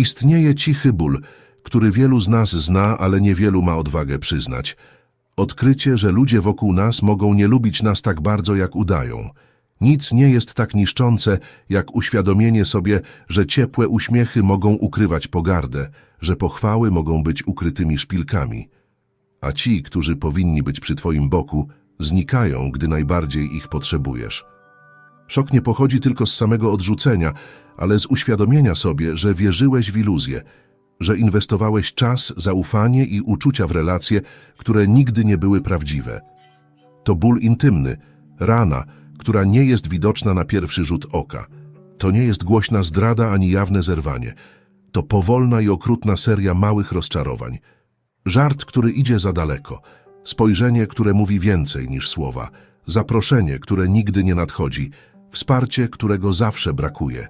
Istnieje cichy ból, który wielu z nas zna, ale niewielu ma odwagę przyznać. Odkrycie, że ludzie wokół nas mogą nie lubić nas tak bardzo, jak udają. Nic nie jest tak niszczące, jak uświadomienie sobie, że ciepłe uśmiechy mogą ukrywać pogardę, że pochwały mogą być ukrytymi szpilkami. A ci, którzy powinni być przy twoim boku, znikają, gdy najbardziej ich potrzebujesz. Szok nie pochodzi tylko z samego odrzucenia, ale z uświadomienia sobie, że wierzyłeś w iluzję, że inwestowałeś czas, zaufanie i uczucia w relacje, które nigdy nie były prawdziwe. To ból intymny, rana, która nie jest widoczna na pierwszy rzut oka. To nie jest głośna zdrada ani jawne zerwanie. To powolna i okrutna seria małych rozczarowań. Żart, który idzie za daleko. Spojrzenie, które mówi więcej niż słowa. Zaproszenie, które nigdy nie nadchodzi. Wsparcie, którego zawsze brakuje.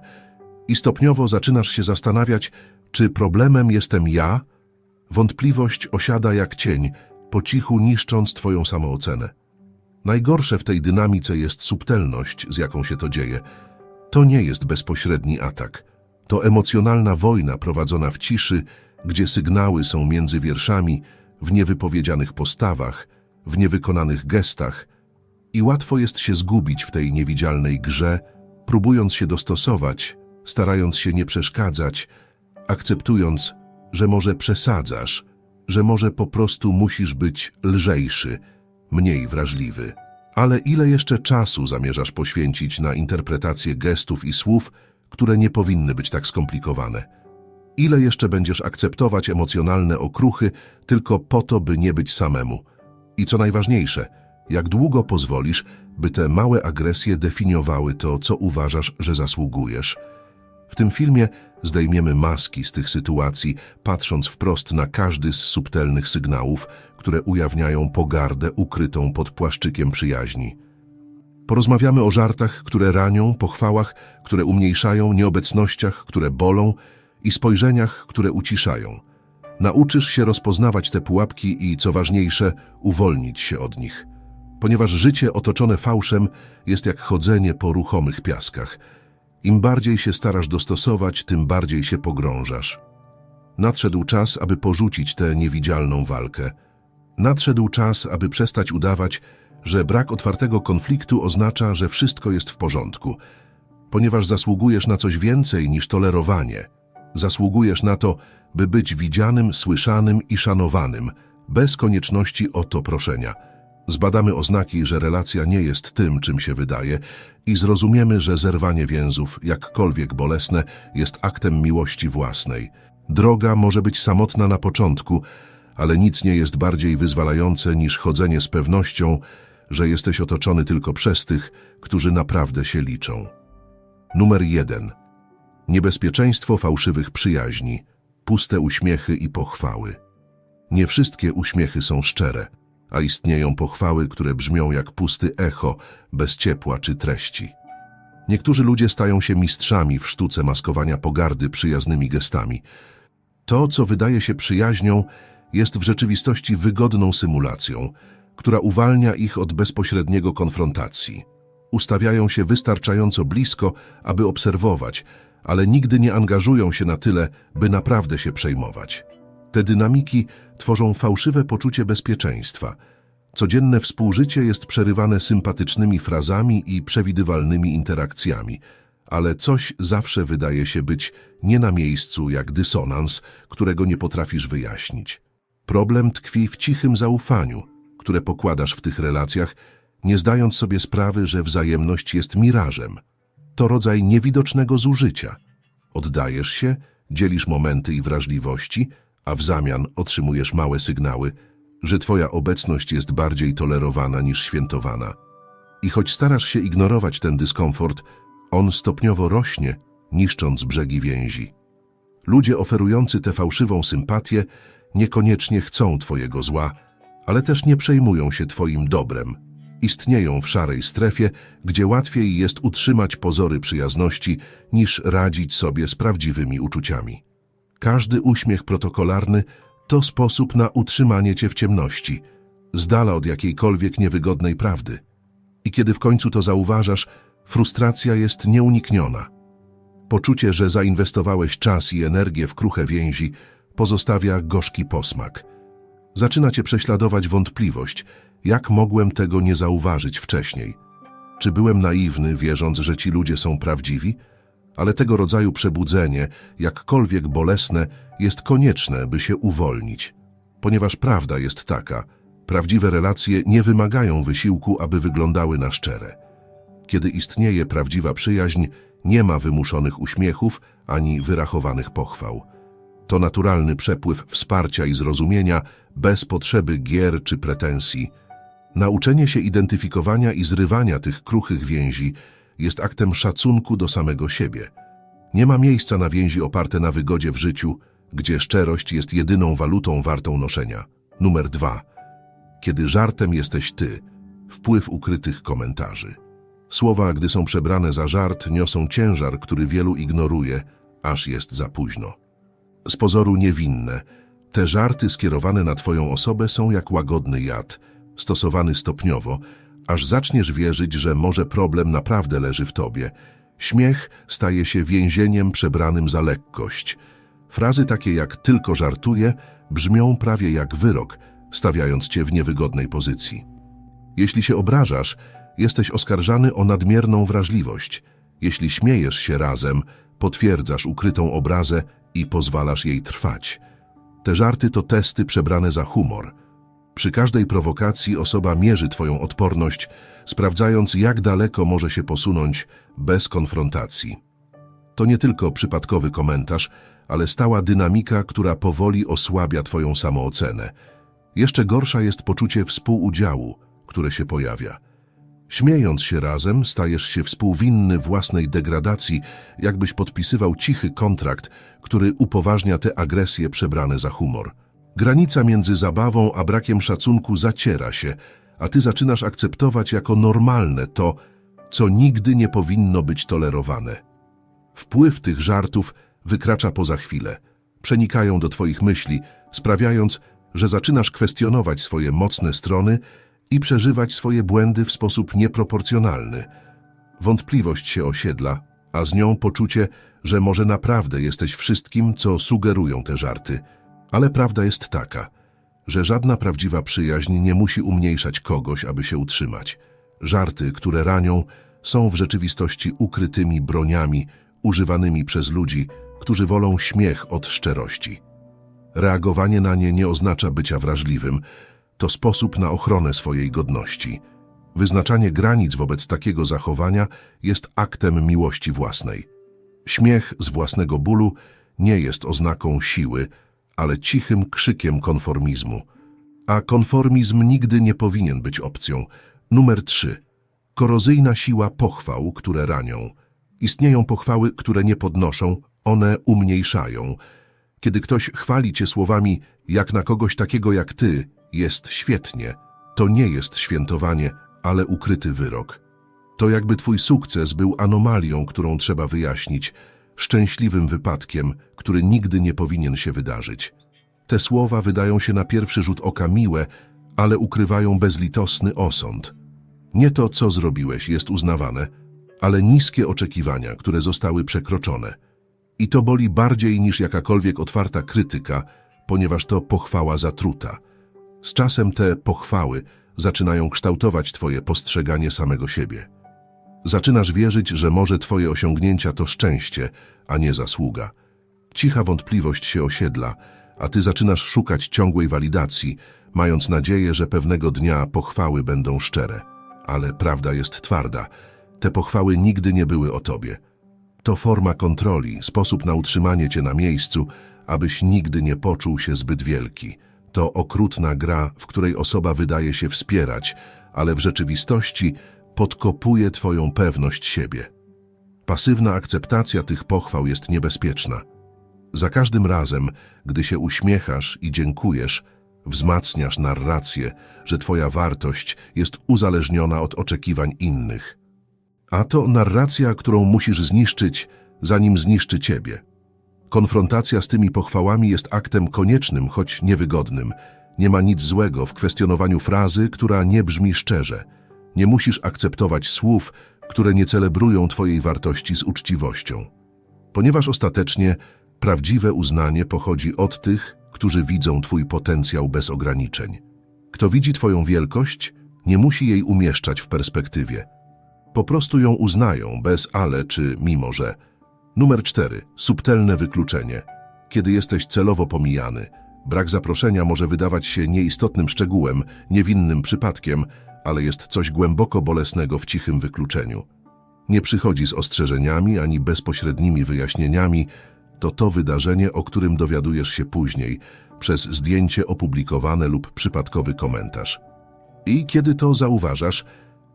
I stopniowo zaczynasz się zastanawiać, czy problemem jestem ja? Wątpliwość osiada jak cień, po cichu niszcząc twoją samoocenę. Najgorsze w tej dynamice jest subtelność, z jaką się to dzieje. To nie jest bezpośredni atak. To emocjonalna wojna prowadzona w ciszy, gdzie sygnały są między wierszami, w niewypowiedzianych postawach, w niewykonanych gestach i łatwo jest się zgubić w tej niewidzialnej grze, próbując się dostosować, starając się nie przeszkadzać, akceptując, że może przesadzasz, że może po prostu musisz być lżejszy, mniej wrażliwy. Ale ile jeszcze czasu zamierzasz poświęcić na interpretację gestów i słów, które nie powinny być tak skomplikowane? Ile jeszcze będziesz akceptować emocjonalne okruchy tylko po to, by nie być samemu? I co najważniejsze, jak długo pozwolisz, by te małe agresje definiowały to, co uważasz, że zasługujesz? W tym filmie zdejmiemy maski z tych sytuacji, patrząc wprost na każdy z subtelnych sygnałów, które ujawniają pogardę ukrytą pod płaszczykiem przyjaźni. Porozmawiamy o żartach, które ranią, pochwałach, które umniejszają, nieobecnościach, które bolą i spojrzeniach, które uciszają. Nauczysz się rozpoznawać te pułapki i, co ważniejsze, uwolnić się od nich. Ponieważ życie otoczone fałszem jest jak chodzenie po ruchomych piaskach. Im bardziej się starasz dostosować, tym bardziej się pogrążasz. Nadszedł czas, aby porzucić tę niewidzialną walkę. Nadszedł czas, aby przestać udawać, że brak otwartego konfliktu oznacza, że wszystko jest w porządku, ponieważ zasługujesz na coś więcej niż tolerowanie. Zasługujesz na to, by być widzianym, słyszanym i szanowanym, bez konieczności o to proszenia. Zbadamy oznaki, że relacja nie jest tym, czym się wydaje i zrozumiemy, że zerwanie więzów, jakkolwiek bolesne, jest aktem miłości własnej. Droga może być samotna na początku, ale nic nie jest bardziej wyzwalające niż chodzenie z pewnością, że jesteś otoczony tylko przez tych, którzy naprawdę się liczą. Numer jeden. Niebezpieczeństwo fałszywych przyjaźni, puste uśmiechy i pochwały. Nie wszystkie uśmiechy są szczere, a istnieją pochwały, które brzmią jak pusty echo, bez ciepła czy treści. Niektórzy ludzie stają się mistrzami w sztuce maskowania pogardy przyjaznymi gestami. To, co wydaje się przyjaźnią, jest w rzeczywistości wygodną symulacją, która uwalnia ich od bezpośredniego konfrontacji. Ustawiają się wystarczająco blisko, aby obserwować, ale nigdy nie angażują się na tyle, by naprawdę się przejmować. Te dynamiki tworzą fałszywe poczucie bezpieczeństwa. Codzienne współżycie jest przerywane sympatycznymi frazami i przewidywalnymi interakcjami, ale coś zawsze wydaje się być nie na miejscu jak dysonans, którego nie potrafisz wyjaśnić. Problem tkwi w cichym zaufaniu, które pokładasz w tych relacjach, nie zdając sobie sprawy, że wzajemność jest mirażem. To rodzaj niewidocznego zużycia. Oddajesz się, dzielisz momenty i wrażliwości, a w zamian otrzymujesz małe sygnały, że twoja obecność jest bardziej tolerowana niż świętowana. I choć starasz się ignorować ten dyskomfort, on stopniowo rośnie, niszcząc brzegi więzi. Ludzie oferujący tę fałszywą sympatię niekoniecznie chcą twojego zła, ale też nie przejmują się twoim dobrem. Istnieją w szarej strefie, gdzie łatwiej jest utrzymać pozory przyjazności, niż radzić sobie z prawdziwymi uczuciami. Każdy uśmiech protokolarny to sposób na utrzymanie cię w ciemności, z dala od jakiejkolwiek niewygodnej prawdy. I kiedy w końcu to zauważasz, frustracja jest nieunikniona. Poczucie, że zainwestowałeś czas i energię w kruche więzi, pozostawia gorzki posmak. Zaczyna cię prześladować wątpliwość, jak mogłem tego nie zauważyć wcześniej. Czy byłem naiwny, wierząc, że ci ludzie są prawdziwi? Ale tego rodzaju przebudzenie, jakkolwiek bolesne, jest konieczne, by się uwolnić. Ponieważ prawda jest taka, prawdziwe relacje nie wymagają wysiłku, aby wyglądały na szczere. Kiedy istnieje prawdziwa przyjaźń, nie ma wymuszonych uśmiechów ani wyrachowanych pochwał. To naturalny przepływ wsparcia i zrozumienia bez potrzeby gier czy pretensji. Nauczenie się identyfikowania i zrywania tych kruchych więzi jest aktem szacunku do samego siebie. Nie ma miejsca na więzi oparte na wygodzie w życiu, gdzie szczerość jest jedyną walutą wartą noszenia. Numer dwa. Kiedy żartem jesteś ty, wpływ ukrytych komentarzy. Słowa, gdy są przebrane za żart, niosą ciężar, który wielu ignoruje, aż jest za późno. Z pozoru niewinne, te żarty skierowane na twoją osobę są jak łagodny jad, stosowany stopniowo, aż zaczniesz wierzyć, że może problem naprawdę leży w tobie. Śmiech staje się więzieniem przebranym za lekkość. Frazy takie jak tylko żartuję brzmią prawie jak wyrok, stawiając cię w niewygodnej pozycji. Jeśli się obrażasz, jesteś oskarżany o nadmierną wrażliwość. Jeśli śmiejesz się razem, potwierdzasz ukrytą obrazę i pozwalasz jej trwać. Te żarty to testy przebrane za humor. Przy każdej prowokacji osoba mierzy twoją odporność, sprawdzając jak daleko może się posunąć bez konfrontacji. To nie tylko przypadkowy komentarz, ale stała dynamika, która powoli osłabia twoją samoocenę. Jeszcze gorsza jest poczucie współudziału, które się pojawia. Śmiejąc się razem, stajesz się współwinny własnej degradacji, jakbyś podpisywał cichy kontrakt, który upoważnia te agresje przebrane za humor. Granica między zabawą a brakiem szacunku zaciera się, a ty zaczynasz akceptować jako normalne to, co nigdy nie powinno być tolerowane. Wpływ tych żartów wykracza poza chwilę. Przenikają do twoich myśli, sprawiając, że zaczynasz kwestionować swoje mocne strony i przeżywać swoje błędy w sposób nieproporcjonalny. Wątpliwość się osiedla, a z nią poczucie, że może naprawdę jesteś wszystkim, co sugerują te żarty. Ale prawda jest taka, że żadna prawdziwa przyjaźń nie musi umniejszać kogoś, aby się utrzymać. Żarty, które ranią, są w rzeczywistości ukrytymi broniami używanymi przez ludzi, którzy wolą śmiech od szczerości. Reagowanie na nie nie oznacza bycia wrażliwym, to sposób na ochronę swojej godności. Wyznaczanie granic wobec takiego zachowania jest aktem miłości własnej. Śmiech z własnego bólu nie jest oznaką siły, ale cichym krzykiem konformizmu. A konformizm nigdy nie powinien być opcją. Numer 3. Korozyjna siła pochwał, które ranią. Istnieją pochwały, które nie podnoszą, one umniejszają. Kiedy ktoś chwali cię słowami, jak na kogoś takiego jak ty, jest świetnie, to nie jest świętowanie, ale ukryty wyrok. To jakby twój sukces był anomalią, którą trzeba wyjaśnić, szczęśliwym wypadkiem, który nigdy nie powinien się wydarzyć. Te słowa wydają się na pierwszy rzut oka miłe, ale ukrywają bezlitosny osąd. Nie to, co zrobiłeś, jest uznawane, ale niskie oczekiwania, które zostały przekroczone. I to boli bardziej niż jakakolwiek otwarta krytyka, ponieważ to pochwała zatruta. Z czasem te pochwały zaczynają kształtować Twoje postrzeganie samego siebie. Zaczynasz wierzyć, że może Twoje osiągnięcia to szczęście, a nie zasługa. Cicha wątpliwość się osiedla, a Ty zaczynasz szukać ciągłej walidacji, mając nadzieję, że pewnego dnia pochwały będą szczere. Ale prawda jest twarda. Te pochwały nigdy nie były o Tobie. To forma kontroli, sposób na utrzymanie Cię na miejscu, abyś nigdy nie poczuł się zbyt wielki. To okrutna gra, w której osoba wydaje się wspierać, ale w rzeczywistości podkopuje Twoją pewność siebie. Pasywna akceptacja tych pochwał jest niebezpieczna. Za każdym razem, gdy się uśmiechasz i dziękujesz, wzmacniasz narrację, że Twoja wartość jest uzależniona od oczekiwań innych. A to narracja, którą musisz zniszczyć, zanim zniszczy Ciebie. Konfrontacja z tymi pochwałami jest aktem koniecznym, choć niewygodnym. Nie ma nic złego w kwestionowaniu frazy, która nie brzmi szczerze. Nie musisz akceptować słów, które nie celebrują Twojej wartości z uczciwością. Ponieważ ostatecznie prawdziwe uznanie pochodzi od tych, którzy widzą Twój potencjał bez ograniczeń. Kto widzi Twoją wielkość, nie musi jej umieszczać w perspektywie. Po prostu ją uznają, bez ale czy mimo że. Numer 4. Subtelne wykluczenie. Kiedy jesteś celowo pomijany, brak zaproszenia może wydawać się nieistotnym szczegółem, niewinnym przypadkiem, ale jest coś głęboko bolesnego w cichym wykluczeniu. Nie przychodzi z ostrzeżeniami ani bezpośrednimi wyjaśnieniami, to to wydarzenie, o którym dowiadujesz się później, przez zdjęcie opublikowane lub przypadkowy komentarz. I kiedy to zauważasz,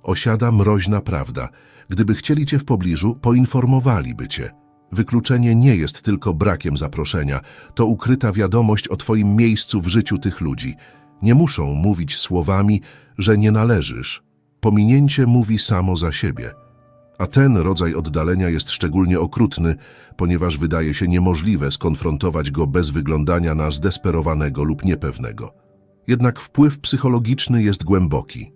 osiada mroźna prawda. Gdyby chcieli cię w pobliżu, poinformowaliby cię. Wykluczenie nie jest tylko brakiem zaproszenia, to ukryta wiadomość o twoim miejscu w życiu tych ludzi. Nie muszą mówić słowami, że nie należysz. Pominięcie mówi samo za siebie. A ten rodzaj oddalenia jest szczególnie okrutny, ponieważ wydaje się niemożliwe skonfrontować go bez wyglądania na zdesperowanego lub niepewnego. Jednak wpływ psychologiczny jest głęboki.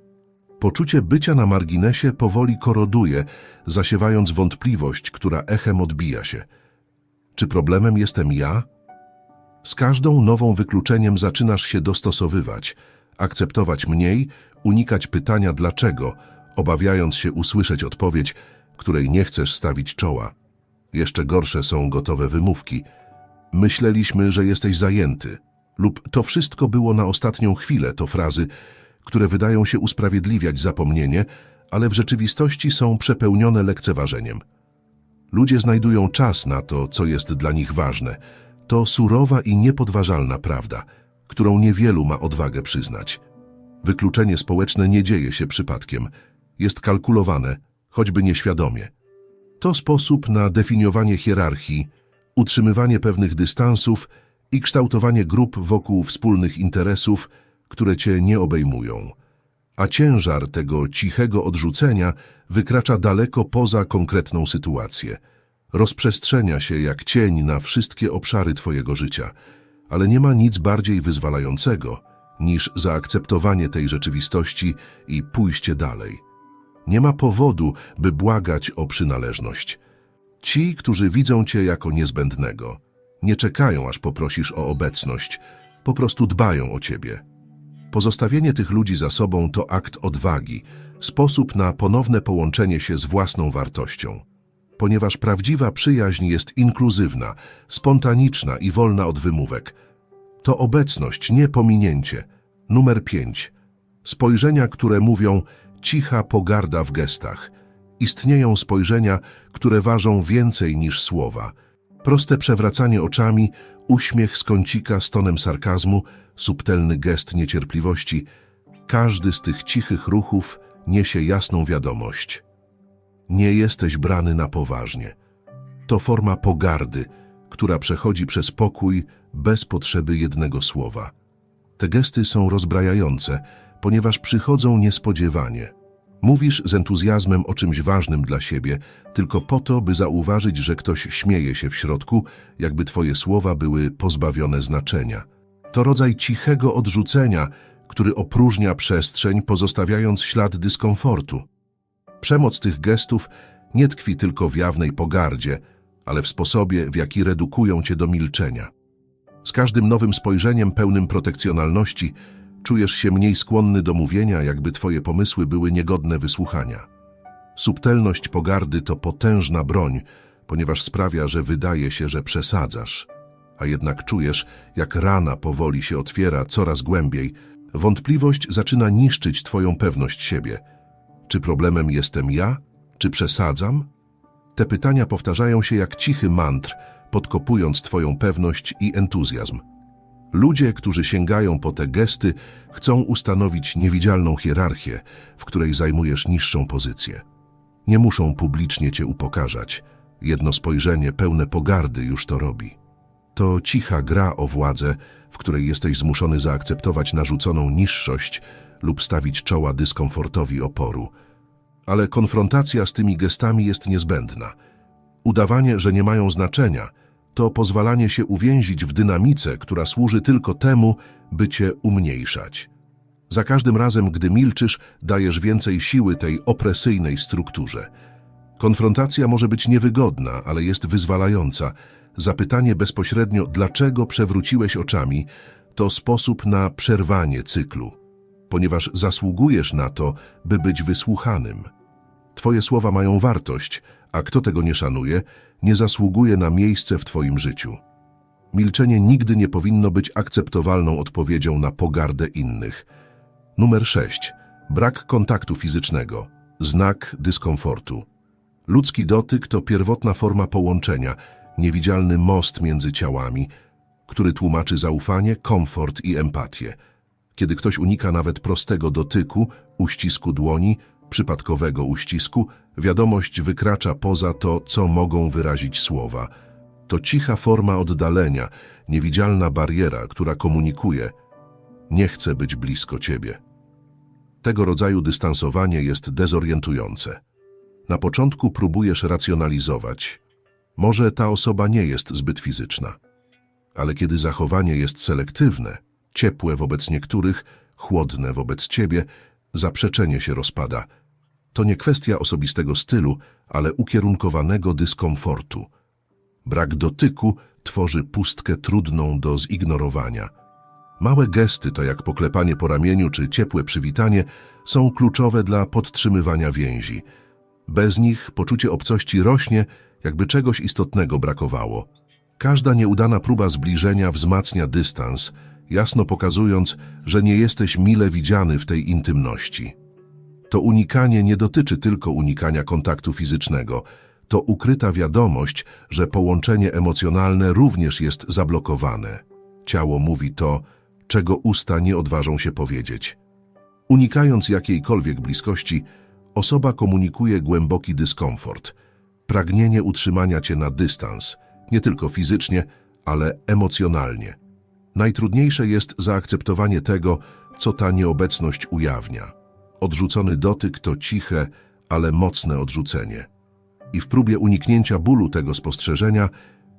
Poczucie bycia na marginesie powoli koroduje, zasiewając wątpliwość, która echem odbija się. Czy problemem jestem ja? Z każdą nową wykluczeniem zaczynasz się dostosowywać, akceptować mniej, unikać pytania dlaczego, obawiając się usłyszeć odpowiedź, której nie chcesz stawić czoła. Jeszcze gorsze są gotowe wymówki. Myśleliśmy, że jesteś zajęty. Lub to wszystko było na ostatnią chwilę, to frazy, które wydają się usprawiedliwiać zapomnienie, ale w rzeczywistości są przepełnione lekceważeniem. Ludzie znajdują czas na to, co jest dla nich ważne. To surowa i niepodważalna prawda, którą niewielu ma odwagę przyznać. Wykluczenie społeczne nie dzieje się przypadkiem. Jest kalkulowane, choćby nieświadomie. To sposób na definiowanie hierarchii, utrzymywanie pewnych dystansów i kształtowanie grup wokół wspólnych interesów, które cię nie obejmują. A ciężar tego cichego odrzucenia wykracza daleko poza konkretną sytuację. Rozprzestrzenia się jak cień na wszystkie obszary twojego życia, ale nie ma nic bardziej wyzwalającego niż zaakceptowanie tej rzeczywistości i pójście dalej. Nie ma powodu, by błagać o przynależność. Ci, którzy widzą cię jako niezbędnego, nie czekają, aż poprosisz o obecność, po prostu dbają o ciebie. Pozostawienie tych ludzi za sobą to akt odwagi, sposób na ponowne połączenie się z własną wartością. Ponieważ prawdziwa przyjaźń jest inkluzywna, spontaniczna i wolna od wymówek. To obecność, nie pominięcie. Numer 5. Spojrzenia, które mówią cicha pogarda w gestach. Istnieją spojrzenia, które ważą więcej niż słowa. Proste przewracanie oczami, uśmiech z kącika z tonem sarkazmu, subtelny gest niecierpliwości. Każdy z tych cichych ruchów niesie jasną wiadomość. Nie jesteś brany na poważnie. To forma pogardy, która przechodzi przez pokój bez potrzeby jednego słowa. Te gesty są rozbrajające, ponieważ przychodzą niespodziewanie. Mówisz z entuzjazmem o czymś ważnym dla siebie, tylko po to, by zauważyć, że ktoś śmieje się w środku, jakby twoje słowa były pozbawione znaczenia. To rodzaj cichego odrzucenia, który opróżnia przestrzeń, pozostawiając ślad dyskomfortu. Przemoc tych gestów nie tkwi tylko w jawnej pogardzie, ale w sposobie, w jaki redukują cię do milczenia. Z każdym nowym spojrzeniem pełnym protekcjonalności czujesz się mniej skłonny do mówienia, jakby twoje pomysły były niegodne wysłuchania. Subtelność pogardy to potężna broń, ponieważ sprawia, że wydaje się, że przesadzasz, a jednak czujesz, jak rana powoli się otwiera coraz głębiej. Wątpliwość zaczyna niszczyć twoją pewność siebie. Czy problemem jestem ja? Czy przesadzam? Te pytania powtarzają się jak cichy mantr, podkopując twoją pewność i entuzjazm. Ludzie, którzy sięgają po te gesty, chcą ustanowić niewidzialną hierarchię, w której zajmujesz niższą pozycję. Nie muszą publicznie cię upokarzać. Jedno spojrzenie pełne pogardy już to robi. To cicha gra o władzę, w której jesteś zmuszony zaakceptować narzuconą niższość lub stawić czoła dyskomfortowi oporu. Ale konfrontacja z tymi gestami jest niezbędna. Udawanie, że nie mają znaczenia – to pozwalanie się uwięzić w dynamice, która służy tylko temu, by cię umniejszać. Za każdym razem, gdy milczysz, dajesz więcej siły tej opresyjnej strukturze. Konfrontacja może być niewygodna, ale jest wyzwalająca. Zapytanie bezpośrednio, dlaczego przewróciłeś oczami, to sposób na przerwanie cyklu, ponieważ zasługujesz na to, by być wysłuchanym. Twoje słowa mają wartość, a kto tego nie szanuje, nie zasługuje na miejsce w Twoim życiu. Milczenie nigdy nie powinno być akceptowalną odpowiedzią na pogardę innych. Numer 6. Brak kontaktu fizycznego. Znak dyskomfortu. Ludzki dotyk to pierwotna forma połączenia, niewidzialny most między ciałami, który tłumaczy zaufanie, komfort i empatię. Kiedy ktoś unika nawet prostego dotyku, uścisku dłoni, przypadkowego uścisku, wiadomość wykracza poza to, co mogą wyrazić słowa. To cicha forma oddalenia, niewidzialna bariera, która komunikuje: Nie chcę być blisko ciebie. Tego rodzaju dystansowanie jest dezorientujące. Na początku próbujesz racjonalizować. Może ta osoba nie jest zbyt fizyczna. Ale kiedy zachowanie jest selektywne, ciepłe wobec niektórych, chłodne wobec ciebie, zaprzeczenie się rozpada. To nie kwestia osobistego stylu, ale ukierunkowanego dyskomfortu. Brak dotyku tworzy pustkę trudną do zignorowania. Małe gesty, to jak poklepanie po ramieniu czy ciepłe przywitanie, są kluczowe dla podtrzymywania więzi. Bez nich poczucie obcości rośnie, jakby czegoś istotnego brakowało. Każda nieudana próba zbliżenia wzmacnia dystans, jasno pokazując, że nie jesteś mile widziany w tej intymności. To unikanie nie dotyczy tylko unikania kontaktu fizycznego. To ukryta wiadomość, że połączenie emocjonalne również jest zablokowane. Ciało mówi to, czego usta nie odważą się powiedzieć. Unikając jakiejkolwiek bliskości, osoba komunikuje głęboki dyskomfort, pragnienie utrzymania cię na dystans, nie tylko fizycznie, ale emocjonalnie. Najtrudniejsze jest zaakceptowanie tego, co ta nieobecność ujawnia. Odrzucony dotyk to ciche, ale mocne odrzucenie. I w próbie uniknięcia bólu tego spostrzeżenia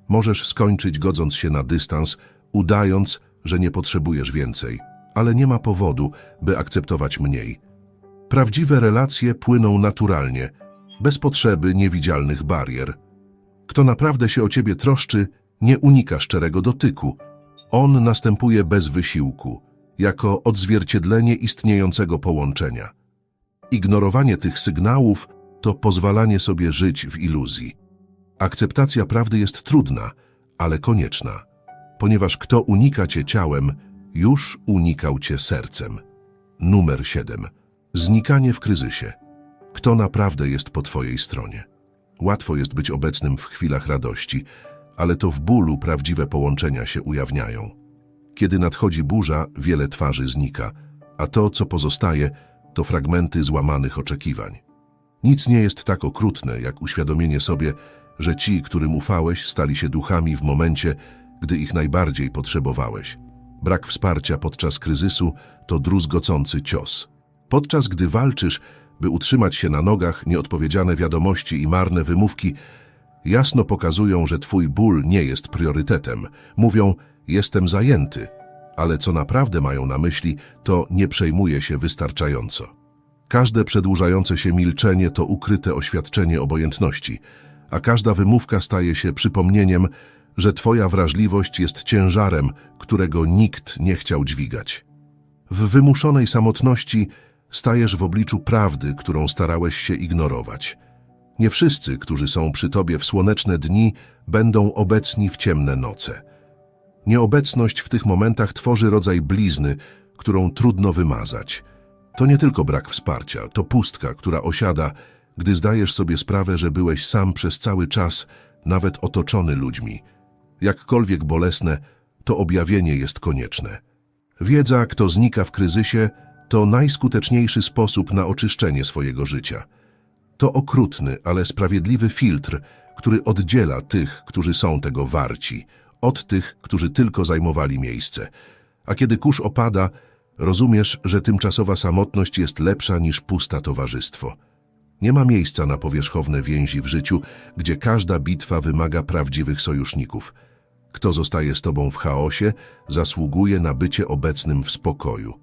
możesz skończyć godząc się na dystans, udając, że nie potrzebujesz więcej, ale nie ma powodu, by akceptować mniej. Prawdziwe relacje płyną naturalnie, bez potrzeby niewidzialnych barier. Kto naprawdę się o ciebie troszczy, nie unika szczerego dotyku. On następuje bez wysiłku, jako odzwierciedlenie istniejącego połączenia. Ignorowanie tych sygnałów to pozwalanie sobie żyć w iluzji. Akceptacja prawdy jest trudna, ale konieczna, ponieważ kto unika cię ciałem, już unikał cię sercem. Numer 7. Znikanie w kryzysie. Kto naprawdę jest po twojej stronie? Łatwo jest być obecnym w chwilach radości, ale to w bólu prawdziwe połączenia się ujawniają. Kiedy nadchodzi burza, wiele twarzy znika, a to, co pozostaje, to fragmenty złamanych oczekiwań. Nic nie jest tak okrutne, jak uświadomienie sobie, że ci, którym ufałeś, stali się duchami w momencie, gdy ich najbardziej potrzebowałeś. Brak wsparcia podczas kryzysu to druzgocący cios. Podczas gdy walczysz, by utrzymać się na nogach, nieodpowiedziane wiadomości i marne wymówki jasno pokazują, że twój ból nie jest priorytetem. Mówią, jestem zajęty, ale co naprawdę mają na myśli, to nie przejmuje się wystarczająco. Każde przedłużające się milczenie to ukryte oświadczenie obojętności, a każda wymówka staje się przypomnieniem, że twoja wrażliwość jest ciężarem, którego nikt nie chciał dźwigać. W wymuszonej samotności stajesz w obliczu prawdy, którą starałeś się ignorować. Nie wszyscy, którzy są przy tobie w słoneczne dni, będą obecni w ciemne noce. Nieobecność w tych momentach tworzy rodzaj blizny, którą trudno wymazać. To nie tylko brak wsparcia, to pustka, która osiada, gdy zdajesz sobie sprawę, że byłeś sam przez cały czas, nawet otoczony ludźmi. Jakkolwiek bolesne, to objawienie jest konieczne. Wiedza, kto znika w kryzysie, to najskuteczniejszy sposób na oczyszczenie swojego życia. To okrutny, ale sprawiedliwy filtr, który oddziela tych, którzy są tego warci, od tych, którzy tylko zajmowali miejsce. A kiedy kurz opada, rozumiesz, że tymczasowa samotność jest lepsza niż pusta towarzystwo. Nie ma miejsca na powierzchowne więzi w życiu, gdzie każda bitwa wymaga prawdziwych sojuszników. Kto zostaje z tobą w chaosie, zasługuje na bycie obecnym w spokoju.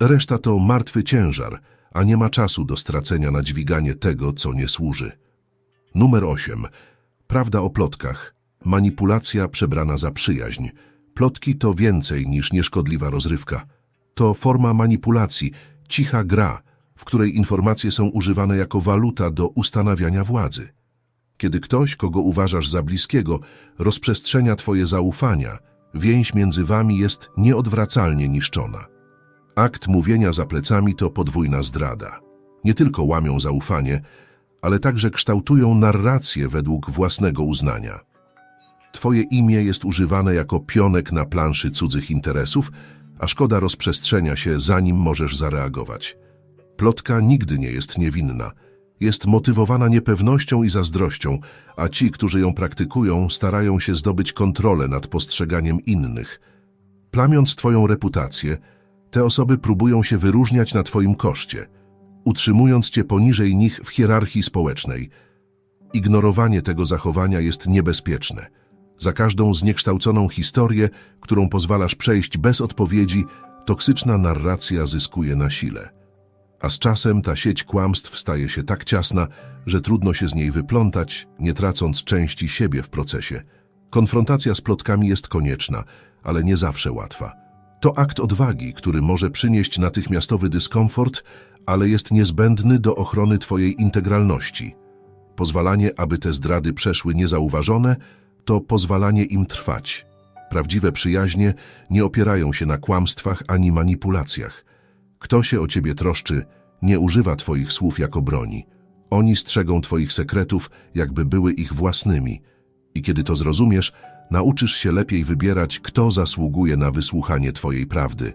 Reszta to martwy ciężar, a nie ma czasu do stracenia na dźwiganie tego, co nie służy. Numer 8. Prawda o plotkach. Manipulacja przebrana za przyjaźń. Plotki to więcej niż nieszkodliwa rozrywka. To forma manipulacji, cicha gra, w której informacje są używane jako waluta do ustanawiania władzy. Kiedy ktoś, kogo uważasz za bliskiego, rozprzestrzenia twoje zaufania, więź między wami jest nieodwracalnie niszczona. Akt mówienia za plecami to podwójna zdrada. Nie tylko łamią zaufanie, ale także kształtują narrację według własnego uznania. Twoje imię jest używane jako pionek na planszy cudzych interesów, a szkoda rozprzestrzenia się, zanim możesz zareagować. Plotka nigdy nie jest niewinna. Jest motywowana niepewnością i zazdrością, a ci, którzy ją praktykują, starają się zdobyć kontrolę nad postrzeganiem innych. Plamiąc Twoją reputację, te osoby próbują się wyróżniać na Twoim koszcie, utrzymując Cię poniżej nich w hierarchii społecznej. Ignorowanie tego zachowania jest niebezpieczne. Za każdą zniekształconą historię, którą pozwalasz przejść bez odpowiedzi, toksyczna narracja zyskuje na sile. A z czasem ta sieć kłamstw staje się tak ciasna, że trudno się z niej wyplątać, nie tracąc części siebie w procesie. Konfrontacja z plotkami jest konieczna, ale nie zawsze łatwa. To akt odwagi, który może przynieść natychmiastowy dyskomfort, ale jest niezbędny do ochrony Twojej integralności. Pozwalanie, aby te zdrady przeszły niezauważone, to pozwalanie im trwać. Prawdziwe przyjaźnie nie opierają się na kłamstwach ani manipulacjach. Kto się o ciebie troszczy, nie używa twoich słów jako broni. Oni strzegą twoich sekretów, jakby były ich własnymi. I kiedy to zrozumiesz, nauczysz się lepiej wybierać, kto zasługuje na wysłuchanie twojej prawdy.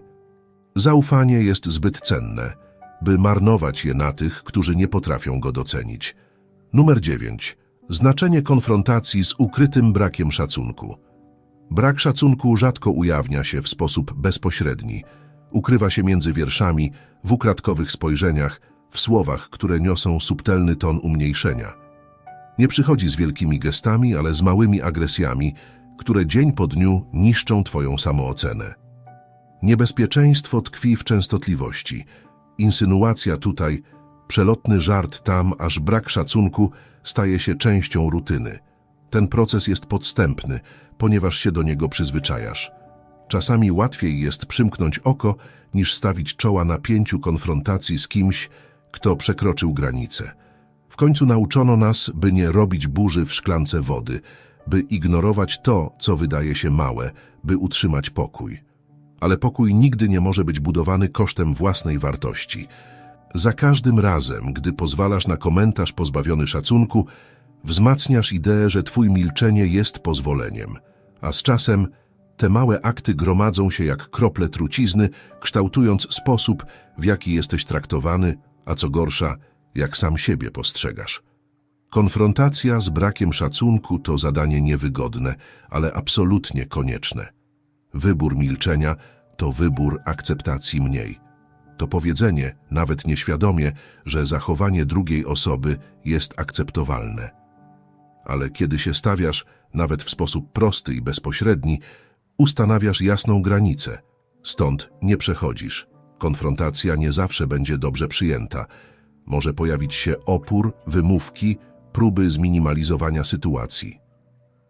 Zaufanie jest zbyt cenne, by marnować je na tych, którzy nie potrafią go docenić. Numer 9. Znaczenie konfrontacji z ukrytym brakiem szacunku. Brak szacunku rzadko ujawnia się w sposób bezpośredni. Ukrywa się między wierszami, w ukradkowych spojrzeniach, w słowach, które niosą subtelny ton umniejszenia. Nie przychodzi z wielkimi gestami, ale z małymi agresjami, które dzień po dniu niszczą Twoją samoocenę. Niebezpieczeństwo tkwi w częstotliwości. Insynuacja tutaj, przelotny żart tam, aż brak szacunku staje się częścią rutyny. Ten proces jest podstępny, ponieważ się do niego przyzwyczajasz. Czasami łatwiej jest przymknąć oko, niż stawić czoła napięciu konfrontacji z kimś, kto przekroczył granicę. W końcu nauczono nas, by nie robić burzy w szklance wody, by ignorować to, co wydaje się małe, by utrzymać pokój. Ale pokój nigdy nie może być budowany kosztem własnej wartości. Za każdym razem, gdy pozwalasz na komentarz pozbawiony szacunku, wzmacniasz ideę, że twój milczenie jest pozwoleniem, a z czasem te małe akty gromadzą się jak krople trucizny, kształtując sposób, w jaki jesteś traktowany, a co gorsza, jak sam siebie postrzegasz. Konfrontacja z brakiem szacunku to zadanie niewygodne, ale absolutnie konieczne. Wybór milczenia to wybór akceptacji mniej. To powiedzenie, nawet nieświadomie, że zachowanie drugiej osoby jest akceptowalne. Ale kiedy się stawiasz, nawet w sposób prosty i bezpośredni, ustanawiasz jasną granicę. Stąd nie przechodzisz. Konfrontacja nie zawsze będzie dobrze przyjęta. Może pojawić się opór, wymówki, próby zminimalizowania sytuacji.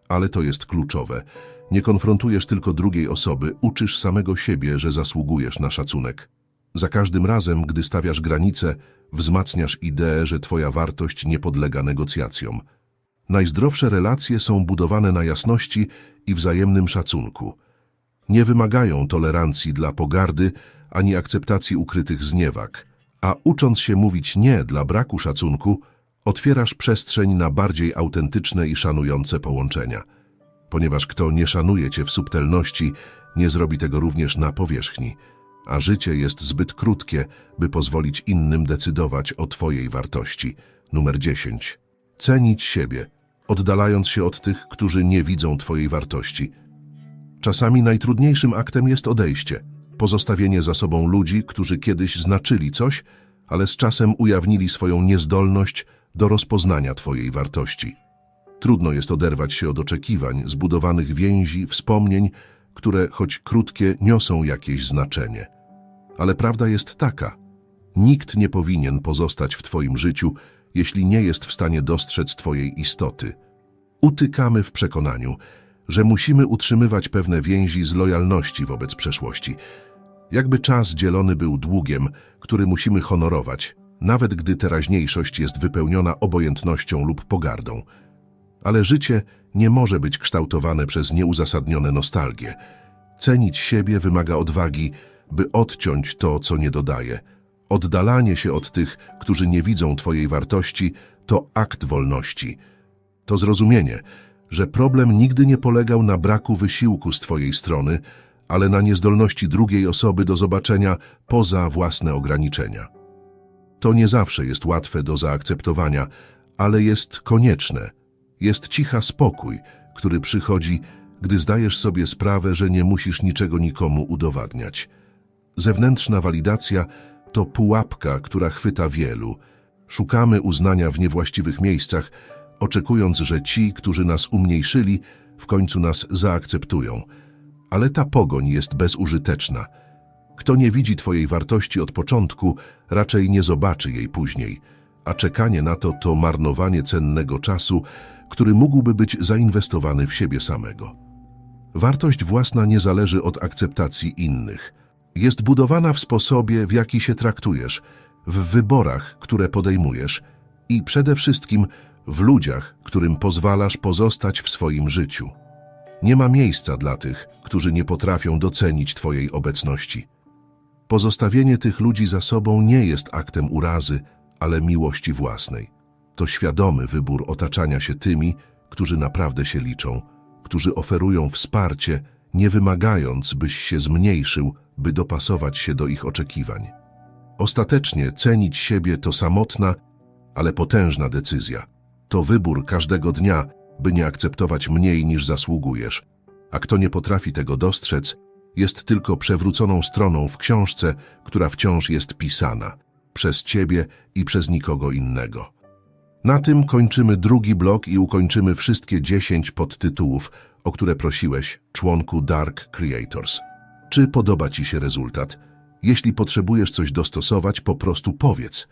Ale to jest kluczowe. Nie konfrontujesz tylko drugiej osoby, uczysz samego siebie, że zasługujesz na szacunek. Za każdym razem, gdy stawiasz granice, wzmacniasz ideę, że twoja wartość nie podlega negocjacjom. Najzdrowsze relacje są budowane na jasności i wzajemnym szacunku. Nie wymagają tolerancji dla pogardy ani akceptacji ukrytych zniewag, a ucząc się mówić nie dla braku szacunku, otwierasz przestrzeń na bardziej autentyczne i szanujące połączenia. Ponieważ kto nie szanuje cię w subtelności, nie zrobi tego również na powierzchni, a życie jest zbyt krótkie, by pozwolić innym decydować o twojej wartości. Numer 10. Cenić siebie, oddalając się od tych, którzy nie widzą twojej wartości. Czasami najtrudniejszym aktem jest odejście, pozostawienie za sobą ludzi, którzy kiedyś znaczyli coś, ale z czasem ujawnili swoją niezdolność do rozpoznania twojej wartości. Trudno jest oderwać się od oczekiwań, zbudowanych więzi, wspomnień, które, choć krótkie, niosą jakieś znaczenie. Ale prawda jest taka. Nikt nie powinien pozostać w twoim życiu, jeśli nie jest w stanie dostrzec Twojej istoty. Utykamy w przekonaniu, że musimy utrzymywać pewne więzi z lojalności wobec przeszłości. Jakby czas dzielony był długiem, który musimy honorować, nawet gdy teraźniejszość jest wypełniona obojętnością lub pogardą. Ale życie nie może być kształtowane przez nieuzasadnione nostalgie. Cenić siebie wymaga odwagi, by odciąć to, co nie dodaje. Oddalanie się od tych, którzy nie widzą Twojej wartości, to akt wolności. To zrozumienie, że problem nigdy nie polegał na braku wysiłku z Twojej strony, ale na niezdolności drugiej osoby do zobaczenia poza własne ograniczenia. To nie zawsze jest łatwe do zaakceptowania, ale jest konieczne. Jest cicha spokój, który przychodzi, gdy zdajesz sobie sprawę, że nie musisz niczego nikomu udowadniać. Zewnętrzna walidacja to pułapka, która chwyta wielu. Szukamy uznania w niewłaściwych miejscach, oczekując, że ci, którzy nas umniejszyli, w końcu nas zaakceptują. Ale ta pogoń jest bezużyteczna. Kto nie widzi Twojej wartości od początku, raczej nie zobaczy jej później, a czekanie na to to marnowanie cennego czasu, który mógłby być zainwestowany w siebie samego. Wartość własna nie zależy od akceptacji innych. Jest budowana w sposobie, w jaki się traktujesz, w wyborach, które podejmujesz i przede wszystkim w ludziach, którym pozwalasz pozostać w swoim życiu. Nie ma miejsca dla tych, którzy nie potrafią docenić Twojej obecności. Pozostawienie tych ludzi za sobą nie jest aktem urazy, ale miłości własnej. To świadomy wybór otaczania się tymi, którzy naprawdę się liczą, którzy oferują wsparcie, nie wymagając, byś się zmniejszył, by dopasować się do ich oczekiwań. Ostatecznie cenić siebie to samotna, ale potężna decyzja. To wybór każdego dnia, by nie akceptować mniej niż zasługujesz. A kto nie potrafi tego dostrzec, jest tylko przewróconą stroną w książce, która wciąż jest pisana przez ciebie i przez nikogo innego. Na tym kończymy drugi blok i ukończymy wszystkie 10 podtytułów, o które prosiłeś, członku Dark Creators. Czy podoba Ci się rezultat? Jeśli potrzebujesz coś dostosować, po prostu powiedz.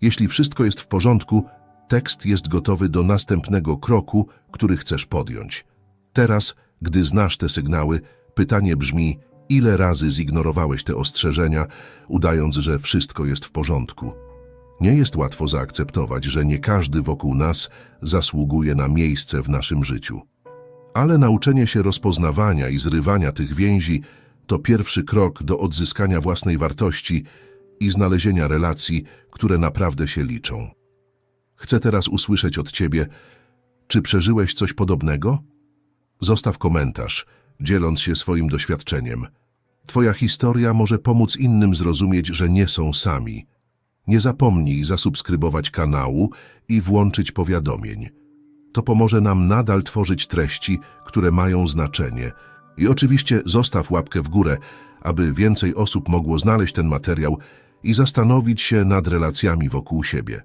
Jeśli wszystko jest w porządku, tekst jest gotowy do następnego kroku, który chcesz podjąć. Teraz, gdy znasz te sygnały, pytanie brzmi, ile razy zignorowałeś te ostrzeżenia, udając, że wszystko jest w porządku. Nie jest łatwo zaakceptować, że nie każdy wokół nas zasługuje na miejsce w naszym życiu. Ale nauczenie się rozpoznawania i zrywania tych więzi to pierwszy krok do odzyskania własnej wartości i znalezienia relacji, które naprawdę się liczą. Chcę teraz usłyszeć od Ciebie, czy przeżyłeś coś podobnego? Zostaw komentarz, dzieląc się swoim doświadczeniem. Twoja historia może pomóc innym zrozumieć, że nie są sami. Nie zapomnij zasubskrybować kanału i włączyć powiadomień. To pomoże nam nadal tworzyć treści, które mają znaczenie. I oczywiście zostaw łapkę w górę, aby więcej osób mogło znaleźć ten materiał i zastanowić się nad relacjami wokół siebie.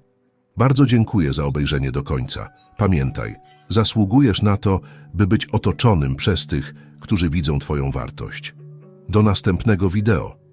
Bardzo dziękuję za obejrzenie do końca. Pamiętaj, zasługujesz na to, by być otoczonym przez tych, którzy widzą Twoją wartość. Do następnego wideo.